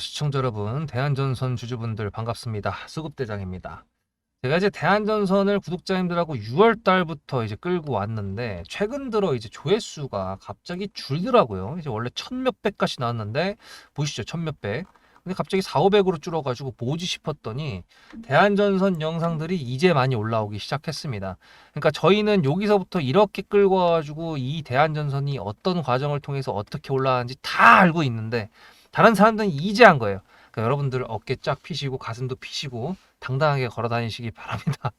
시청자 여러분, 대한전선 주주분들 반갑습니다. 수급대장입니다. 제가 이제 대한전선을 구독자님들하고 6월 달부터 이제 끌고 왔는데 최근 들어 이제 조회수가 갑자기 줄더라고요. 이제 원래 천 몇백까지 나왔는데 보시죠, 천 몇백. 근데 갑자기 4, 500으로 줄어가지고 뭐지 싶었더니 대한전선 영상들이 이제 많이 올라오기 시작했습니다. 그러니까 저희는 여기서부터 이렇게 끌고 와가지고 이 대한전선이 어떤 과정을 통해서 어떻게 올라가는지 다 알고 있는데 다른 사람들은 이제 한 거예요. 그러니까 여러분들 어깨 쫙 피시고 가슴도 피시고 당당하게 걸어 다니시기 바랍니다.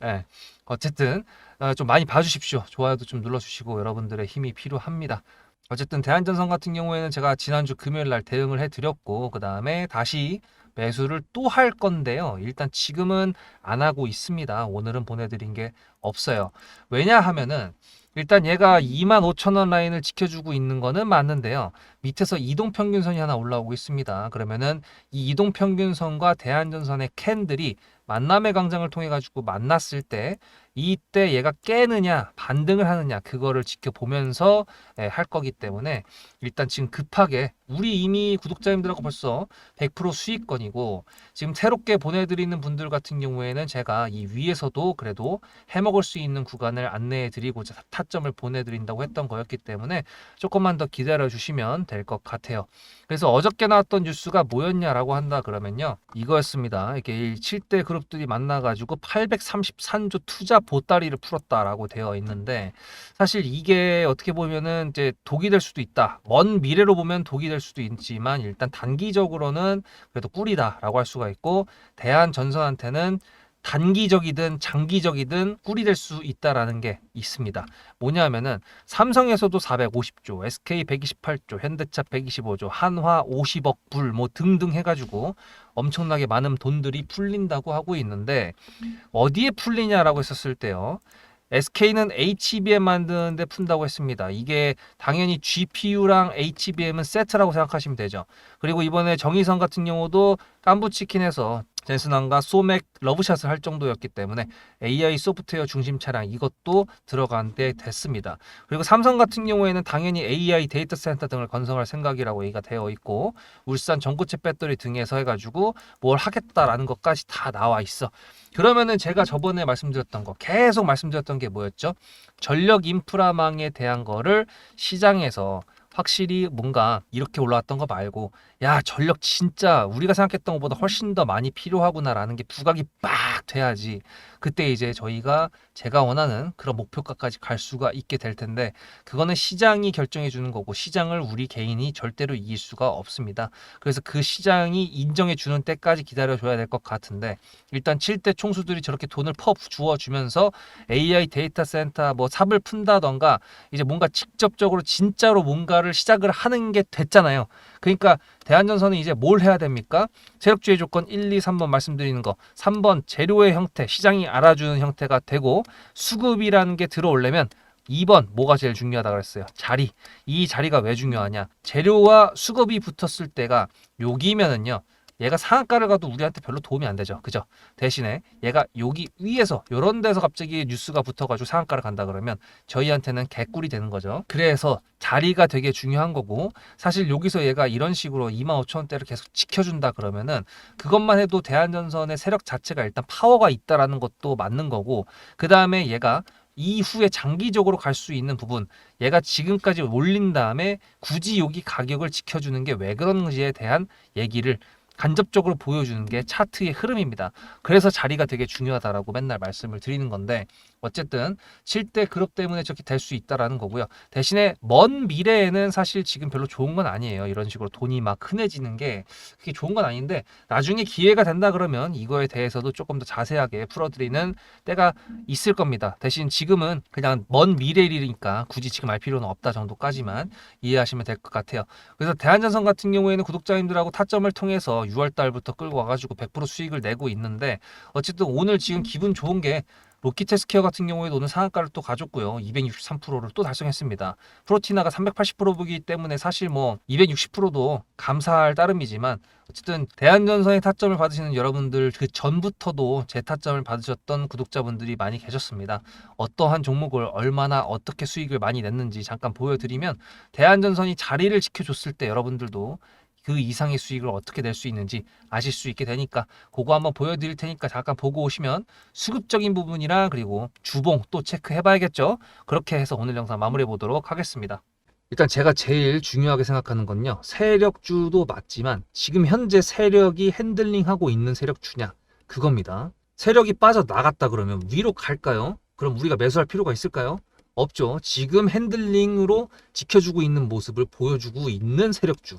네. 어쨌든 어, 좀 많이 봐주십시오. 좋아요도 좀 눌러주시고 여러분들의 힘이 필요합니다. 어쨌든 대한전선 같은 경우에는 제가 지난주 금요일 날 대응을 해드렸고 그 다음에 다시 매수를 또 할 건데요. 일단 지금은 안 하고 있습니다. 오늘은 보내드린 게 없어요. 왜냐 하면은 일단 얘가 25,000원 라인을 지켜주고 있는 거는 맞는데요. 밑에서 이동평균선이 하나 올라오고 있습니다. 그러면은 이 이동평균선과 대한전선의 캔들이 만남의 광장을 통해 가지고 만났을 때 이때 얘가 깨느냐 반등을 하느냐 그거를 지켜보면서 예, 할 거기 때문에 일단 지금 급하게 우리 이미 구독자님들하고 벌써 100% 수익권이고 지금 새롭게 보내드리는 분들 같은 경우에는 제가 이 위에서도 그래도 해먹을 수 있는 구간을 안내해 드리고자 타점을 보내드린다고 했던 거였기 때문에 조금만 더 기다려 주시면 될 것 같아요. 그래서 어저께 나왔던 뉴스가 뭐였냐라고 한다 그러면요 이거였습니다. 이게 7대 그 룹들이 만나가지고 833조 투자 보따리를 풀었다라고 되어 있는데 사실 이게 어떻게 보면은 이제 독이 될 수도 있다. 먼 미래로 보면 독이 될 수도 있지만 일단 단기적으로는 그래도 꿀이다라고 할 수가 있고 대한 전선한테는 단기적이든 장기적이든 꿀이 될 수 있다라는 게 있습니다. 뭐냐면은 삼성에서도 450조, SK 128조, 현대차 125조, 한화 50억 불 뭐 등등 해가지고 엄청나게 많은 돈들이 풀린다고 하고 있는데 어디에 풀리냐라고 했었을 때요. SK는 HBM 만드는데 푼다고 했습니다. 이게 당연히 GPU랑 HBM은 세트라고 생각하시면 되죠. 그리고 이번에 정의선 같은 경우도 깐부치킨에서 젠슨왕과 소맥 러브샷을 할 정도였기 때문에 AI 소프트웨어 중심 차량 이것도 들어간 데 됐습니다. 그리고 삼성 같은 경우에는 당연히 AI 데이터 센터 등을 건설할 생각이라고 얘기가 되어 있고 울산 전고체 배터리 등에서 해가지고 뭘 하겠다라는 것까지 다 나와 있어. 그러면은 제가 저번에 말씀드렸던 거 계속 말씀드렸던 게 뭐였죠? 전력 인프라망에 대한 거를 시장에서 확실히 뭔가 이렇게 올라왔던 거 말고 야 전력 진짜 우리가 생각했던 것보다 훨씬 더 많이 필요하구나라는 게 부각이 빡 돼야지 그때 이제 저희가 제가 원하는 그런 목표가까지 갈 수가 있게 될 텐데 그거는 시장이 결정해 주는 거고 시장을 우리 개인이 절대로 이길 수가 없습니다. 그래서 그 시장이 인정해 주는 때까지 기다려 줘야 될 것 같은데 일단 7대 총수들이 저렇게 돈을 퍼 주어 주면서 AI 데이터 센터 뭐 삽을 푼다던가 이제 뭔가 직접적으로 진짜로 뭔가 를 시작을 하는 게 됐잖아요. 그러니까 대한전선은 이제 뭘 해야 됩니까? 세력주의 조건 1, 2, 3번 말씀드리는 거. 3번 재료의 형태, 시장이 알아주는 형태가 되고 수급이라는 게 들어오려면 2번 뭐가 제일 중요하다 그랬어요. 자리. 이 자리가 왜 중요하냐? 재료와 수급이 붙었을 때가 여기면은요. 얘가 상한가를 가도 우리한테 별로 도움이 안 되죠. 그죠? 대신에 얘가 여기 위에서 요런 데서 갑자기 뉴스가 붙어가지고 상한가를 간다 그러면 저희한테는 개꿀이 되는 거죠. 그래서 자리가 되게 중요한 거고 사실 여기서 얘가 이런 식으로 25,000원대를 계속 지켜준다 그러면은 그것만 해도 대한전선의 세력 자체가 일단 파워가 있다라는 것도 맞는 거고 그 다음에 얘가 이후에 장기적으로 갈 수 있는 부분 얘가 지금까지 올린 다음에 굳이 여기 가격을 지켜주는 게 왜 그런지에 대한 얘기를 간접적으로 보여주는 게 차트의 흐름입니다. 그래서 자리가 되게 중요하다라고 맨날 말씀을 드리는 건데 어쨌든 7대 그룹 때문에 저렇게 될 수 있다라는 거고요. 대신에 먼 미래에는 사실 지금 별로 좋은 건 아니에요. 이런 식으로 돈이 막 흔해지는 게 그게 좋은 건 아닌데 나중에 기회가 된다 그러면 이거에 대해서도 조금 더 자세하게 풀어드리는 때가 있을 겁니다. 대신 지금은 그냥 먼 미래일이니까 굳이 지금 알 필요는 없다 정도까지만 이해하시면 될 것 같아요. 그래서 대한전선 같은 경우에는 구독자님들하고 타점을 통해서 6월 달부터 끌고 와가지고 100% 수익을 내고 있는데 어쨌든 오늘 지금 기분 좋은 게 로키테스케어 같은 경우에도 오늘 상한가를 또 가졌고요. 263%를 또 달성했습니다. 프로티나가 380%이기 때문에 사실 뭐 260%도 감사할 따름이지만 어쨌든 대한전선의 타점을 받으시는 여러분들 그 전부터도 제 타점을 받으셨던 구독자분들이 많이 계셨습니다. 어떠한 종목을 얼마나 어떻게 수익을 많이 냈는지 잠깐 보여드리면 대한전선이 자리를 지켜줬을 때 여러분들도 그 이상의 수익을 어떻게 낼 수 있는지 아실 수 있게 되니까 그거 한번 보여드릴 테니까 잠깐 보고 오시면 수급적인 부분이랑 그리고 주봉 또 체크해 봐야겠죠. 그렇게 해서 오늘 영상 마무리해 보도록 하겠습니다. 일단 제가 제일 중요하게 생각하는 건요. 세력주도 맞지만 지금 현재 세력이 핸들링하고 있는 세력주냐 그겁니다. 세력이 빠져 나갔다 그러면 위로 갈까요? 그럼 우리가 매수할 필요가 있을까요? 없죠. 지금 핸들링으로 지켜주고 있는 모습을 보여주고 있는 세력주.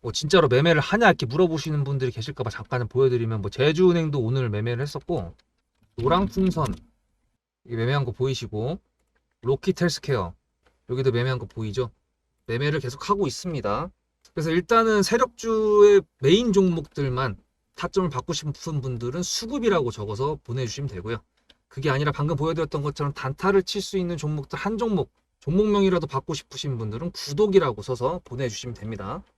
뭐 진짜로 매매를 하냐 이렇게 물어보시는 분들이 계실까봐 잠깐 보여드리면 뭐 제주은행도 오늘 매매를 했었고 노랑풍선 이 매매한 거 보이시고 로키텔스케어 여기도 매매한 거 보이죠? 매매를 계속 하고 있습니다. 그래서 일단은 세력주의 메인 종목들만 타점을 받고 싶은 분들은 수급이라고 적어서 보내주시면 되고요. 그게 아니라 방금 보여드렸던 것처럼 단타를 칠 수 있는 종목들 한 종목, 종목명이라도 받고 싶으신 분들은 구독이라고 써서 보내주시면 됩니다.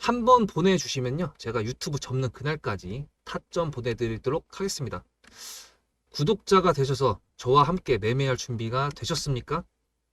한 번 보내주시면요 제가 유튜브 접는 그날까지 타점 보내드리도록 하겠습니다. 구독자가 되셔서 저와 함께 매매할 준비가 되셨습니까?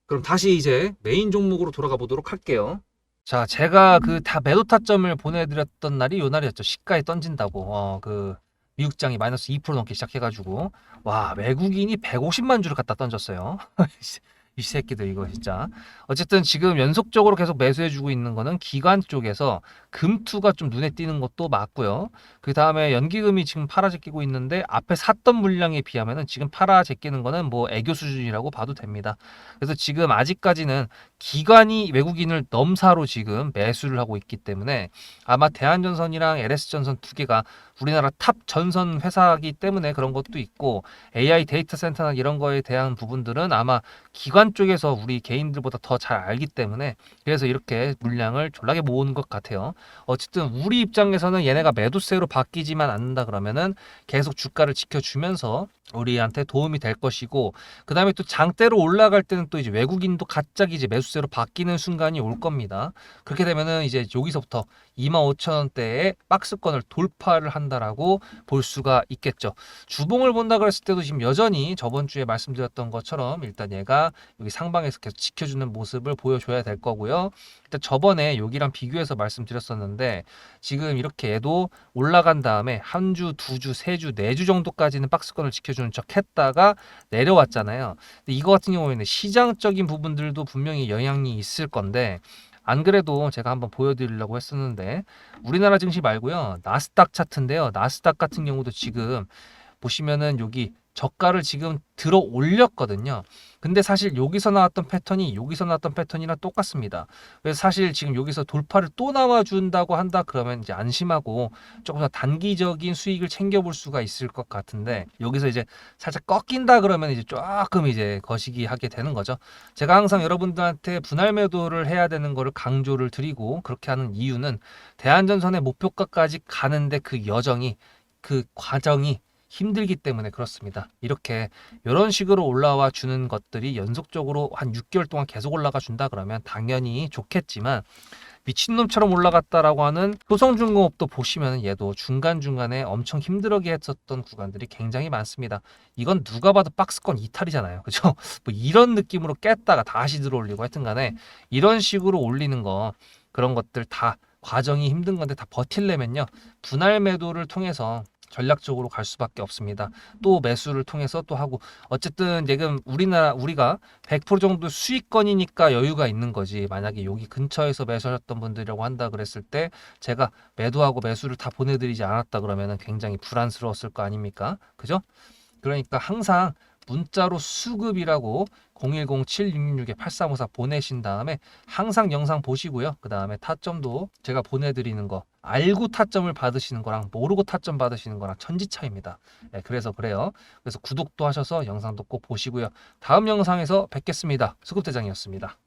그럼 다시 이제 메인 종목으로 돌아가 보도록 할게요. 자, 제가 그 다 매도 타점을 보내드렸던 날이 요 날이었죠. 시가에 던진다고. 어, 그 미국장이 마이너스 2% 넘게 시작해가지고 와 외국인이 150만 주를 갖다 던졌어요. 이 새끼들 이거 진짜. 어쨌든 지금 연속적으로 계속 매수해주고 있는 거는 기관 쪽에서 금투가 좀 눈에 띄는 것도 맞고요. 그 다음에 연기금이 지금 팔아 제끼고 있는데 앞에 샀던 물량에 비하면은 지금 팔아 제끼는 거는 뭐 애교 수준이라고 봐도 됩니다. 그래서 지금 아직까지는 기관이 외국인을 넘사로 지금 매수를 하고 있기 때문에 아마 대한전선이랑 LS전선 두 개가 우리나라 탑 전선 회사이기 때문에 그런 것도 있고 AI 데이터 센터나 이런 거에 대한 부분들은 아마 기관 쪽에서 우리 개인들보다 더 잘 알기 때문에 그래서 이렇게 물량을 졸라게 모으는 것 같아요. 어쨌든 우리 입장에서는 얘네가 매도세로 바뀌지만 않는다 그러면은 계속 주가를 지켜주면서 우리한테 도움이 될 것이고 그 다음에 또 장대로 올라갈 때는 또 이제 외국인도 갑자기 이제 매수세로 바뀌는 순간이 올 겁니다. 그렇게 되면은 이제 여기서부터 25,000원대의 박스권을 돌파를 한다라고 볼 수가 있겠죠. 주봉을 본다 그랬을 때도 지금 여전히 저번 주에 말씀드렸던 것처럼 일단 얘가 여기 상방에서 계속 지켜주는 모습을 보여줘야 될 거고요. 일단 저번에 여기랑 비교해서 말씀드렸었는데 지금 이렇게 얘도 올라간 다음에 한 주, 두 주, 세 주, 네 주 정도까지는 박스권을 지켜주는 척 했다가 내려왔잖아요. 근데 이거 같은 경우에는 시장적인 부분들도 분명히 영향이 있을 건데 안 그래도 제가 한번 보여드리려고 했었는데 우리나라 증시 말고요 나스닥 차트인데요 나스닥 같은 경우도 지금 보시면은 여기 저가를 지금 들어 올렸거든요. 근데 사실 여기서 나왔던 패턴이 여기서 나왔던 패턴이랑 똑같습니다. 그래서 사실 지금 여기서 돌파를 또 나와준다고 한다 그러면 이제 안심하고 조금 더 단기적인 수익을 챙겨볼 수가 있을 것 같은데 여기서 이제 살짝 꺾인다 그러면 이제 조금 이제 거시기 하게 되는 거죠. 제가 항상 여러분들한테 분할 매도를 해야 되는 거를 강조를 드리고 그렇게 하는 이유는 대한전선의 목표가까지 가는데 그 여정이 그 과정이 힘들기 때문에 그렇습니다. 이렇게 이런 식으로 올라와 주는 것들이 연속적으로 한 6개월 동안 계속 올라가 준다 그러면 당연히 좋겠지만 미친놈처럼 올라갔다라고 하는 효성중공업도 보시면 얘도 중간중간에 엄청 힘들게 했었던 구간들이 굉장히 많습니다. 이건 누가 봐도 박스권 이탈이잖아요. 그죠? 뭐 이런 느낌으로 깼다가 다시 들어올리고 하여튼 간에 이런 식으로 올리는 거 그런 것들 다 과정이 힘든 건데 다 버틸려면요. 분할 매도를 통해서 전략적으로 갈 수밖에 없습니다. 또 매수를 통해서 또 하고 어쨌든 지금 우리나라 우리가 100% 정도 수익권이니까 여유가 있는 거지. 만약에 여기 근처에서 매수하셨던 분들이라고 한다 그랬을 때 제가 매도하고 매수를 다 보내드리지 않았다 그러면은 굉장히 불안스러웠을 거 아닙니까? 그죠? 그러니까 항상 문자로 수급이라고 010-7666-8354 보내신 다음에 항상 영상 보시고요. 그 다음에 타점도 제가 보내드리는 거 알고 타점을 받으시는 거랑 모르고 타점 받으시는 거랑 천지 차이입니다. 네, 그래서 그래요. 그래서 구독도 하셔서 영상도 꼭 보시고요. 다음 영상에서 뵙겠습니다. 수급대장이었습니다.